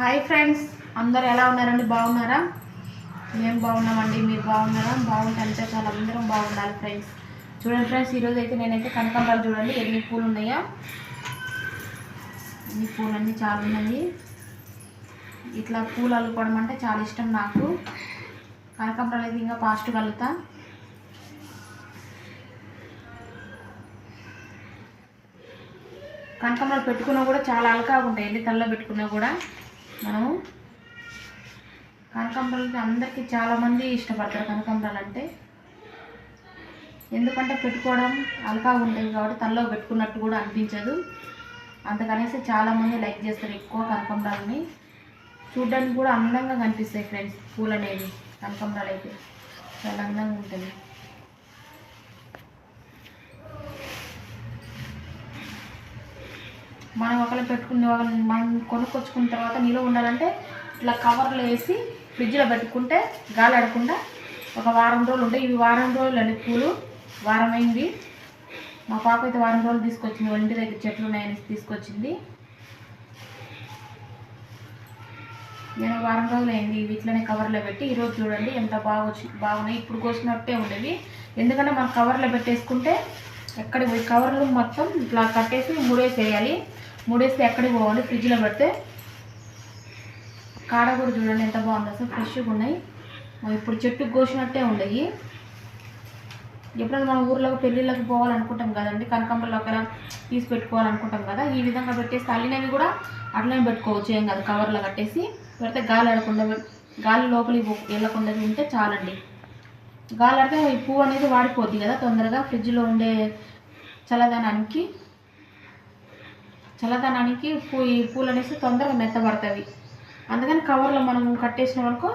Hi friends అందరు ఎలా ఉన్నారండి? బాగున్నారా? మేము బాగున్నామండి మీరు బాగున్నారా? బాగుంటే అంటే చాలా అందరం బాగుండాలి ఫ్రెండ్స్ చూడండి ఫ్రెండ్స్ ఈరోజు అయితే నేనైతే కనకాంబరాలు చూడండి ఎన్ని పూలు ఉన్నాయా ఎన్ని పూలు అన్నీ చాలా ఉన్నాయి. ఇట్లా పూలు అల్లుకోవడం అంటే చాలా ఇష్టం నాకు. కనకాంబరాలు అయితే ఇంకా ఫాస్ట్గా అల్లుతా. కనకాంబరాలు పెట్టుకున్నా కూడా చాలా అలకాగా ఉంటాయండి తలలో పెట్టుకున్నా కూడా. మనము కనకాంబరాలు అందరికీ చాలామంది ఇష్టపడతారు కనకాంబరాలు అంటే ఎందుకంటే పెట్టుకోవడం అల్కా ఉంటుంది కాబట్టి తలలో పెట్టుకున్నట్టు కూడా అనిపించదు. అంతకనేసి చాలామంది లైక్ చేస్తారు ఎక్కువ కనకాంబరాలని. చూడడానికి కూడా అందంగా కనిపిస్తాయి ఫ్రెండ్స్ పూలు అనేవి కనకాంబరాలు అయితే చాలా అందంగా ఉంటుంది. మనం ఒకళ్ళు పెట్టుకున్న మనం కొనుక్కొచ్చుకున్న తర్వాత నిలువ ఉండాలంటే ఇట్లా కవర్లో వేసి ఫ్రిడ్జ్లో పెట్టుకుంటే గాలి ఆడకుండా ఒక వారం రోజులు ఉంటాయి ఇవి వారం రోజులు అండి పూలు. వారం అయింది మా పాప అయితే వారం రోజులు తీసుకొచ్చింది. వాళ్ళ ఇంటి దగ్గర చెట్లు ఉన్నాయని తీసుకొచ్చింది. నేను వారం రోజులు అయింది వీటిలోనే కవర్లో పెట్టి. ఈరోజు చూడండి ఎంత బాగా వచ్చి బాగున్నాయి. ఇప్పుడు కోసినట్టే ఉండేవి. ఎందుకంటే మనం కవర్లో పెట్టేసుకుంటే ఎక్కడ పోయి కవర్లు మొత్తం ఇట్లా కట్టేసి మూడేసేయాలి. మూడేస్తే ఎక్కడికి పోవాలి? ఫ్రిడ్జ్లో పెడితే కాడ కూడా చూడండి ఎంత బాగుంది. అసలు ఫ్రెష్గా ఉన్నాయి. ఇప్పుడు చెట్టుకు కోసినట్టే ఉండయి ఎప్పుడైనా మన ఊర్లోకి పెళ్ళిళ్ళకి పోవాలనుకుంటాం కదండి. కనకంబరలో అక్కడ తీసి పెట్టుకోవాలనుకుంటాం కదా. ఈ విధంగా పెట్టేసి అల్లినవి కూడా అట్లనే పెట్టుకోవచ్చు. ఏం కాదు కవర్లో కట్టేసి పెడితే గాలి ఆడకుండా గాలి లోపలికి వెళ్ళకుండా ఉంటే చాలండి. గాలి ఆడితే ఈ పువ్వు అనేది వాడిపోద్ది కదా తొందరగా. ఫ్రిడ్జ్లో ఉండే చల్లదనానికి చల్లదనానికి పూ ఈ పూలు అనేసి తొందరగా మెత్తబడుతుంది. అందుకని కవర్లో మనం కట్టేసిన వరకు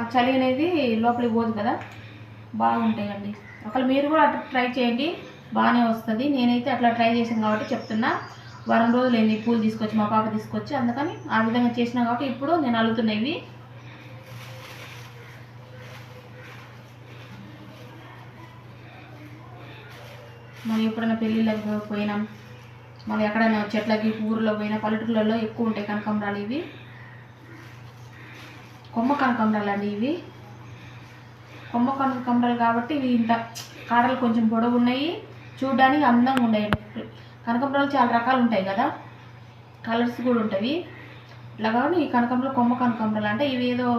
ఆ చలి అనేది లోపలికి పోదు కదా. బాగుంటాయండి. ఒకవేళ మీరు కూడా అట్లా ట్రై చేయండి బాగానే వస్తుంది. నేనైతే అట్లా ట్రై చేశాను కాబట్టి చెప్తున్నా. వారం రోజులు ఏంది పూలు తీసుకొచ్చి మా పాప తీసుకొచ్చి. అందుకని ఆ విధంగా చేసినా కాబట్టి ఇప్పుడు నేను అల్లుతున్నాయి మనం ఎప్పుడైనా పెళ్ళిళ్ళకి పోయినాం. మనం ఎక్కడైనా చెట్లకి ఊరిలో పోయిన పల్లెటూర్లలో ఎక్కువ ఉంటాయి కనకాంబరాలు ఇవి. కొమ్మ కనకాంబరాలు అండి ఇవి. కొమ్మ కనకాంబరాలు కాబట్టి ఇవి ఇంత కాడలు కొంచెం పొడవు ఉన్నాయి. చూడడానికి అందంగా ఉన్నాయి. కనకాంబరాలు చాలా రకాలు ఉంటాయి కదా. కలర్స్ కూడా ఉంటాయి. ఇట్లా కాబట్టి ఈ కనకాంబరాలు కొమ్మ కనకాంబరాలు అంటే ఇవి ఏదో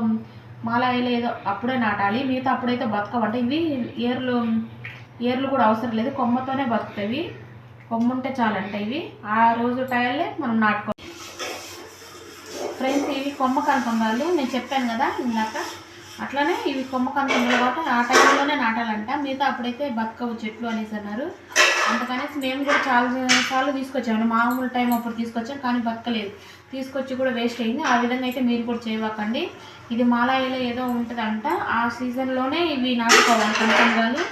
మాలాయిలు ఏదో అప్పుడే నాటాలి. మిగతా అప్పుడైతే బతకవంటే ఇవి ఏర్లు ఏర్లు కూడా అవసరం లేదు. కొమ్మతోనే బతుకుతాయి కొమ్మ ఉంటే చాలంట ఇవి. ఆ రోజు టైర్లే మనం నాటుకో ఫ్రెండ్స్ ఇవి కొమ్మ కనకంబరాలు నేను చెప్పాను కదా ఇందాక. అట్లానే ఇవి కొమ్మ కనకంబరాలు కాబట్టి ఆ టైంలోనే నాటాలంట. మిగతా అప్పుడైతే బతకవు చెట్లు అనేసి అన్నారు. అందుకనేసి మేము కూడా చాలా సార్లు తీసుకొచ్చాము. మామూలు టైం అప్పుడు తీసుకొచ్చాం కానీ బతకలేదు. తీసుకొచ్చి కూడా వేస్ట్ అయింది. ఆ విధంగా అయితే మీరు కూడా చేయవాకండి. ఇది మాలాయిలో ఏదో ఉంటుందంట. ఆ సీజన్లోనే ఇవి నాటుకోవాలి కనకంబరాలు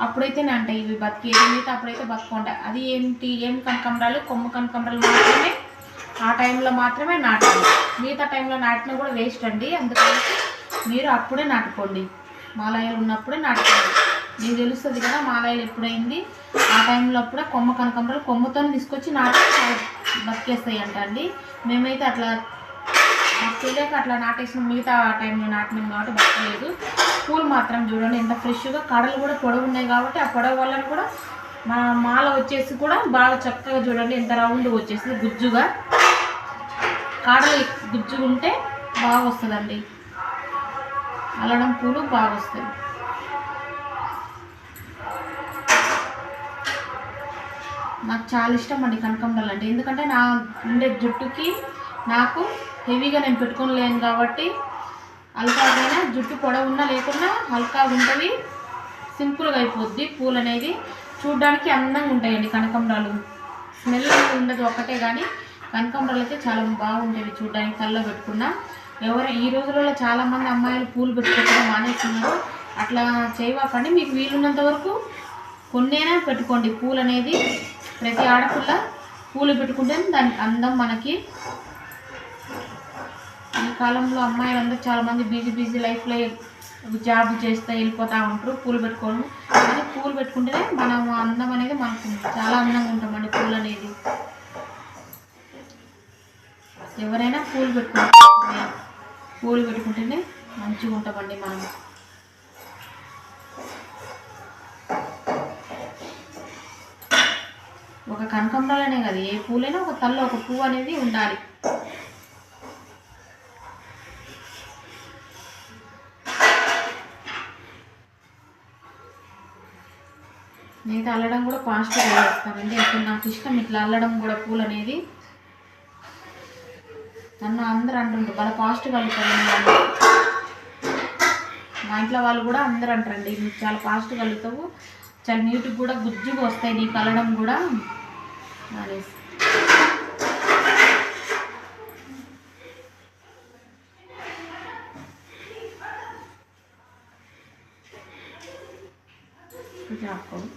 అప్పుడైతే అంట ఇవి బతికేది మిగతా అప్పుడైతే బతుకుంటాయి అది ఏంటి ఏం కనకంబరాలు కొమ్మ కనకంబరాలు మాత్రమే ఆ టైంలో మాత్రమే నాటాలి. మిగతా టైంలో నాటినా కూడా వేస్ట్ అండి. అందుకని మీరు అప్పుడే నాటుకోండి. మాలయాలు ఉన్నప్పుడే నాటుకోండి. మీకు తెలుస్తుంది కదా మాలయాలు ఎప్పుడైంది? ఆ టైంలో అప్పుడే కొమ్మ కనకంబరాలు కొమ్మతో తీసుకొచ్చి నాటి బతికేస్తాయి అంట అండి. మేమైతే అట్లా తెలియక అట్లా నాటేసిన. మిగతా టైంలో నాటినాం కాబట్టి బతకలేదు. పూలు మాత్రం చూడండి. ఎంత ఫ్రెష్గా కడలు కూడా పొడవు ఉన్నాయి కాబట్టి ఆ పొడవు వల్ల కూడా మా మాల వచ్చేసి కూడా బాగా చక్కగా చూడండి. ఎంత రౌండ్ వచ్చేసి గుజ్జుగా. కాడలు గుజ్జుగా ఉంటే బాగా వస్తుందండి. అల్లడం పూలు బాగా వస్తాయి. నాకు చాలా ఇష్టం అండి కనకంబరాలు అంటే. ఎందుకంటే నా ఉండే జుట్టుకి నాకు హెవీగా నేను పెట్టుకోలేను కాబట్టి అల్కాగైనా జుట్టు పొడవున్నా లేకున్నా హల్కా ఉంటుంది. సింపుల్గా అయిపోద్ది. పూలు అనేది చూడడానికి అందంగా ఉంటాయండి కనకాంబరాలు. స్మెల్ ఉండదు ఒక్కటే కానీ కనకంబరాలు అయితే చాలా బాగుంటాయి చూడడానికి కళ్ళలో పెట్టుకున్నా. ఎవరు ఈ రోజులలో చాలామంది అమ్మాయిలు పూలు పెట్టుకోవడం మానేస్తున్నారు. అట్లా చేయవాకండి. మీకు వీలున్నంత వరకు కొన్నైనా పెట్టుకోండి. పూలు అనేది ప్రతి ఆడపిల్ల పూలు పెట్టుకుంటే దానికి అందం మనకి ఈ కాలంలో అమ్మాయిలందరూ చాలామంది బిజీ బిజీ లైఫ్లో జాబ్ చేస్తూ వెళ్ళిపోతూ ఉంటారు పూలు పెట్టుకోవడం. కానీ పూలు పెట్టుకుంటేనే మనం అందం అనేది మనకు చాలా అందంగా ఉంటామండి పూలు అనేది. ఎవరైనా పూలు పెట్టుకుంటే పూలు పెట్టుకుంటేనే మంచిగా ఉంటామండి మనం. ఒక కనకంబరాలనే కాదు ఏ పూలైనా ఒక తల్ల ఒక పువ్వు అనేది ఉండాలి. నేనైతే అల్లడం కూడా ఫాస్ట్గా చేస్తానండి అసలు నాకు ఇష్టం ఇట్లా అల్లడం కూడా పూలు అనేది. నన్ను అందరూ అంటుంటారు బాగా ఫాస్ట్గా అల్లుతారు మా ఇంట్లో వాళ్ళు కూడా అందరూ అంటారండి నువ్వు చాలా ఫాస్ట్గా అల్లుతావు. చాలా నీట్గా కూడా గుజ్జుగా వస్తాయి నీకు అల్లడం కూడా. అనేసి. కొంచెం ఆపుకోండి.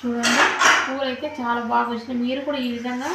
చూడండి. పూలు అయితే చాలా బాగా వచ్చినాయి. మీరు కూడా ఈ విధంగా